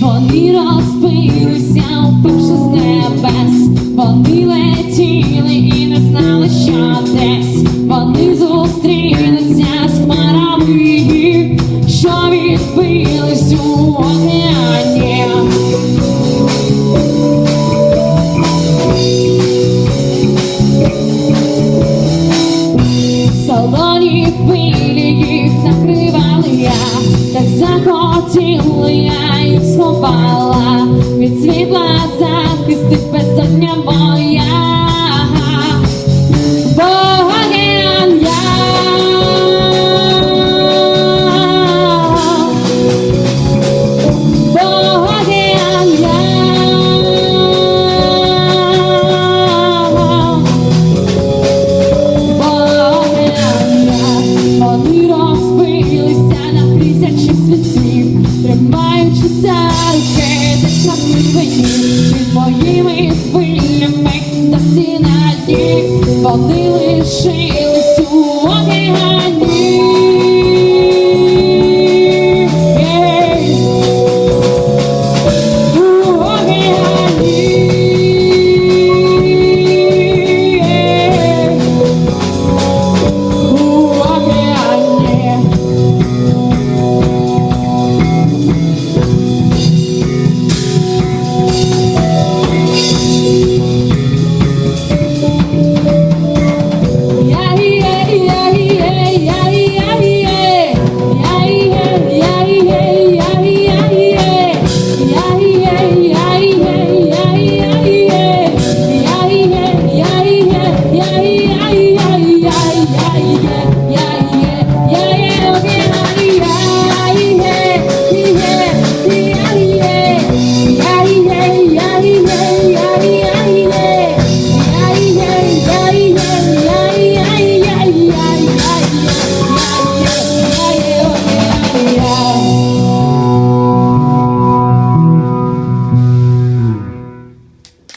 Вони розбилися вперше з небес, вони летіли і не знали, що десь вони зустрінуться з хмарами, що відбились у океані. Солоні хвилі захотіла я їх сховала від світла захистить безодня feel